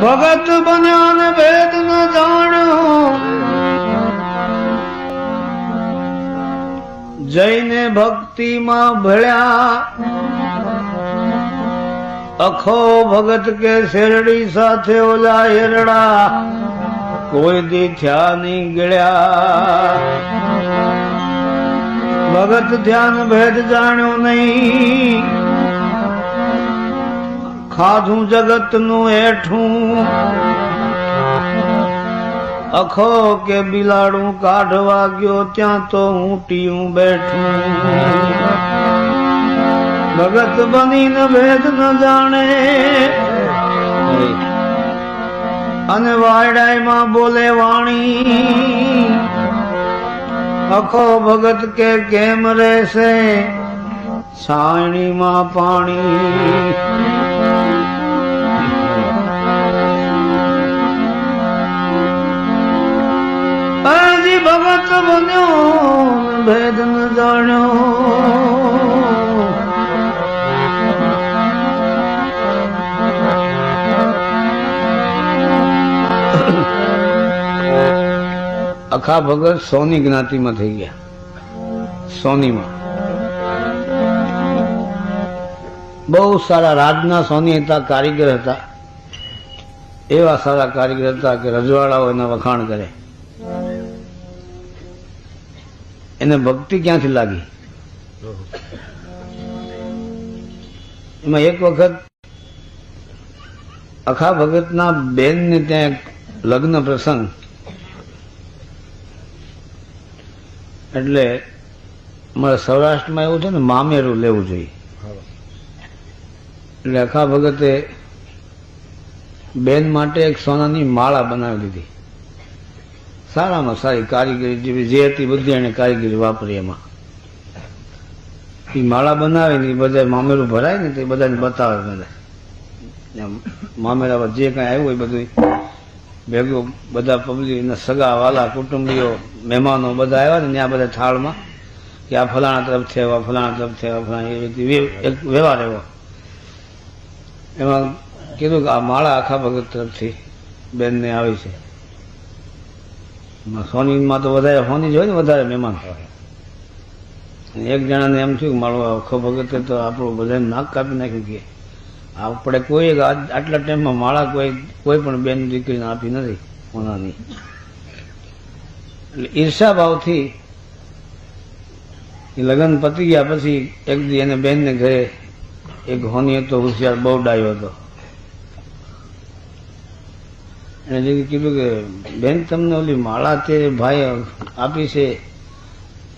ભગત બન્યા ને ભેદ ન જાણ્યો. જઈને ભક્તિમાં ભળ્યા. અખો ભગત કે શેરડી સાથે ઓલા હેરડા કોઈ દી થયા નહીં ગળ્યા. ભગત ધ્યાન ભેદ જાણ્યો નહીં. ખાધું જગતનું હેઠું. અખો કે બિલાડું કાઢવા ગયો, ત્યાં તો હું ટીયું બેઠું. ભગત બનીને ભેદ ન જાણે. અને વાયડાઈમાં બોલે વાણી. અખો ભગત કે કેમ રહેશે? છાણીમાં પાણી. ભગત બન્યો ભેદ ન જાણ્યો અખા ભગત સોની જ્ઞાતિમાં થઈ ગયા. સોનીમાં. બહુ સારા રાજના સોની હતા, કારીગર હતા. એવા સારા કારીગર હતા કે રજવાડાઓ એના વખાણ કરે. એને ભક્તિ ક્યાંથી લાગી? એમાં એક વખત અખા ભગતના બેનને ત્યાં લગ્ન પ્રસંગ. એટલે મારા સૌરાષ્ટ્રમાં એવું છે ને, મામેરું લેવું જોઈએ. એટલે અખા ભગતે બેન માટે એક સોનાની માળા બનાવી દીધી. સારામાં સારી કારીગરી જેવી જે હતી બધી એને કારીગરી વાપરી એમાં. એ માળા બનાવે ને એ બધા મામેરું ભરાય ને તે બધાને બતાવે બધા. મામેરા જે કાંઈ આવ્યું હોય બધું ભેગું બધા પબ્લિક સગા, વાલા, કુટુંબીઓ, મહેમાનો બધા આવ્યા ને ત્યાં બધા થાળમાં કે આ ફલાણા તરફથી આવ્યા ફલાણા તરફથી આવ્યા ફલાણા, એ રીતે એક વ્યવહાર એવો. એમાં કીધું કે આ માળા આખા ભગત તરફથી બેનને આવી છે. સોનીમાં તો વધારે સોની જ હોય ને વધારે મહેમાન અને એક જણાને એમ થયું મારો આખો ભગતે તો આપણું બધાને નાક કાપી નાખ્યું કે આપણે કોઈ આટલા ટાઈમમાં માળા કોઈ કોઈ પણ બેન દીકરીને આપી નથી સોનાની એટલે ઈર્ષા ભાવથી લગ્ન પતી ગયા પછી એક દી એને બેનને ઘરે એક હોની હતો, હોશિયાર બહુ ડાયો હતો. જે કીધું કે, બેન, તમને ઓલી માળા તે ભાઈ આપી છે.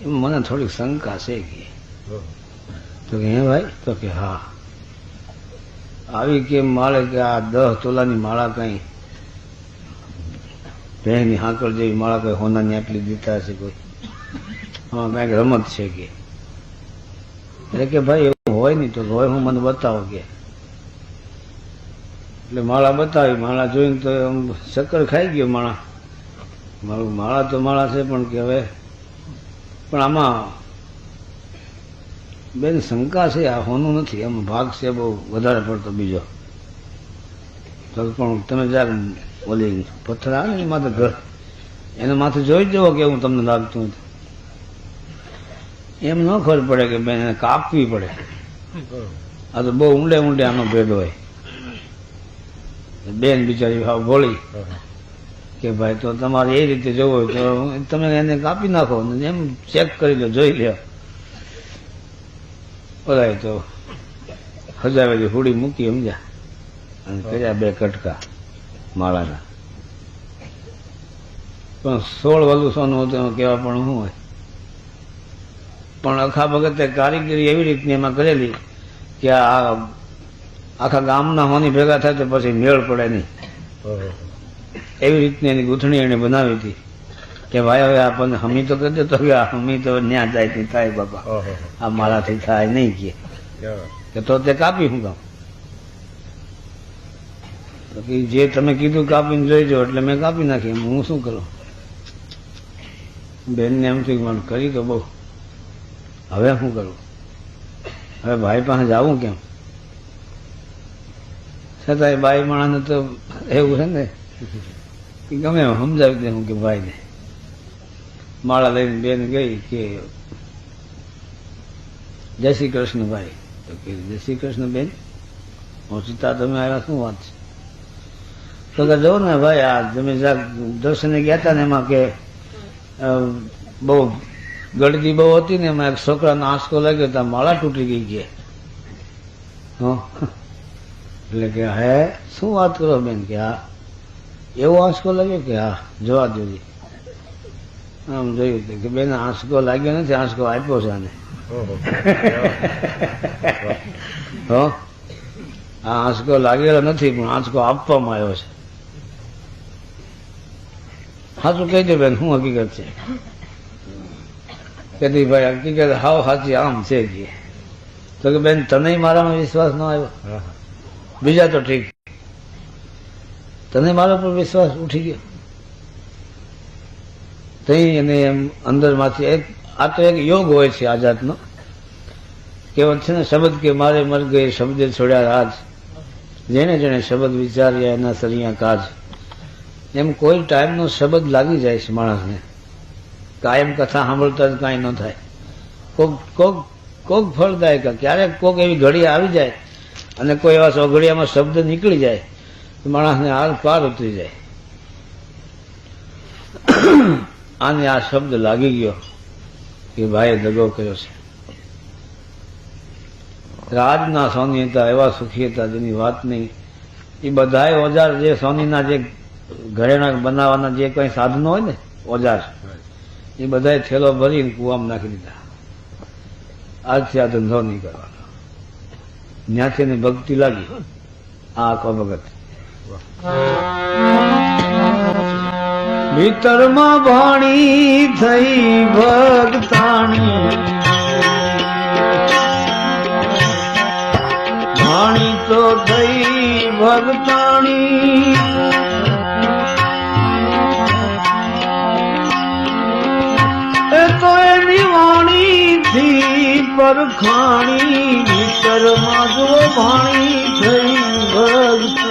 મને થોડીક શંકા છે કે. તો કે, હે ભાઈ? તો કે, હા. આવી કે માળે કે આ દહ તોલાની માળા કઈ ભેંની હાંકળ જેવી માળા કઈ હોનાની આટલી દીધા છે કોઈ? હા કંઈક રમત છે કે? એટલે કે ભાઈ, એવું હોય નહીં તો હોય હું મને બતાવો કે. એટલે માળા બતાવી માળા જોઈને તો આમ શક્કર ખાઈ ગયો માળા. મારું માળા તો માળા છે પણ કે હવે પણ આમાં બેન શંકા છે આ હોનું નથી એમ ભાગ છે બહુ વધારે પડતો બીજો. પણ તમે જાગ ઓલી પથ્થર આવે ને એ માથે ઘર એના માથે જોઈ જ જવો કે હું તમને લાગતું હતું એમ ન ખબર પડે કે બેન એને કાપવી પડે. આ તો બહુ ઊંડે ઊંડે આનો ભેદ હોય. બેન બિચારી ભોળી કે ભાઈ તો તમારે એ રીતે જોવો તો તમે એને કાપી નાખો ને એમ ચેક કરી લો, જોઈ લ્યો. બધાય તો હજાવેલી હુડી મૂકી સમજ્યા. અને કર્યા બે કટકા માળાના. પણ સોળ વાલું સોનું હતું એમાં કેવા પણ શું હોય. પણ અખા ભગતે કારીગરી એવી રીતની એમાં કરેલી કે આ આખા ગામના હોની ભેગા થાય તો પછી મેળ પડે નહીં. એવી રીતની એની ગૂંથણી એને બનાવી હતી કે ભાઈ હવે આપણને હમી તો કરી દે તો હવે આ હમી તો ન્યા જાય તે થાય બાપા. આ મારાથી થાય નહીં કે. કે તો તે કાપી હું કામ? તો જે તમે કીધું કાપીને જોઈજો એટલે મેં કાપી નાખી. એમ હું શું કરું? બેનને એમ થયું કે મને કરી તો બહુ. હવે શું કરું? હવે ભાઈ પાસે જાવું કેમ? છતાંય ભાઈ માણસને તો એવું છે ને ગમે સમજાવી દે હું કે ભાઈને. માળા લઈને બેન ગઈ કે, જય શ્રી કૃષ્ણ ભાઈ. તો કે, જય શ્રી કૃષ્ણ બેન. હું સીતા, તમે આવ્યા શું વાત છે? તો કે, જો ને ભાઈ, આ તમે દર્શને ગયા હતા ને એમાં કે બહુ ગળદી બહુ હતી ને એમાં એક છોકરાનો આંસકો લાગ્યો ત્યાં માળા તૂટી ગઈ કે. હં. એટલે કે હે શું વાત કરો બેન? કે હા. એવો આંસકો લાગ્યો કે હા જોવા જોજી આમ જોયું કે બેન આંસકો લાગ્યો નથી આંસકો આપ્યો છે આને. હો? આ આંસકો લાગેલો નથી પણ આંસકો આપવામાં આવ્યો છે. સાચું કહી દે બેન શું હકીકત છે? કે ભાઈ હકીકત હાવ સાચી આમ છે તો કે બેન તને મારામાં વિશ્વાસ ન આવ્યો? બીજા તો ઠીક. તને મારા પર વિશ્વાસ ઉઠી ગયો? તઈ એને એમ અંદરમાંથી એક આ તો એક યોગ હોય છે આ જાતનો. કહેવત છે ને શબ્દ કે મારે મર ગયે શબ્દે છોડ્યા રાજ જેને જેને શબ્દ વિચાર્યા એના સરિયા કાજ. એમ કોઈ ટાઈમનો શબ્દ લાગી જાય છે માણસને. કાયમ કથા સાંભળતા જ કાંઈ ન થાય. કોક કોક કોક ફળદાયક ક્યારેક કોક એવી ઘડી આવી જાય અને કોઈ એવા સોગડિયામાં શબ્દ નીકળી જાય, તો માણસને હાલ પાર ઉતરી જાય. આને આ શબ્દ લાગી ગયો કે ભાઈએ દગો કર્યો છે. રાજના સોની હતા, એવા સુખી હતા, જેની વાત નહીં. એ બધાએ ઓજાર જે સોનીના જે ઘરેણા બનાવવાના જે કઈ સાધનો હોય ને, ઓજાર, એ બધાએ થેલો ભરીને કુવામાં નાખી દીધા. આજથી આ ધંધો નહીં કરવાનો. ત્યાંથી એની ભક્તિ લાગી. આ આખો ભગત ભીતરમાં ભાણી થઈ ભક્તાણી ભાણી તો થઈ ભક્તાણી પરખાણી વિતરમાં જો ભાણી થઈ ભક્ત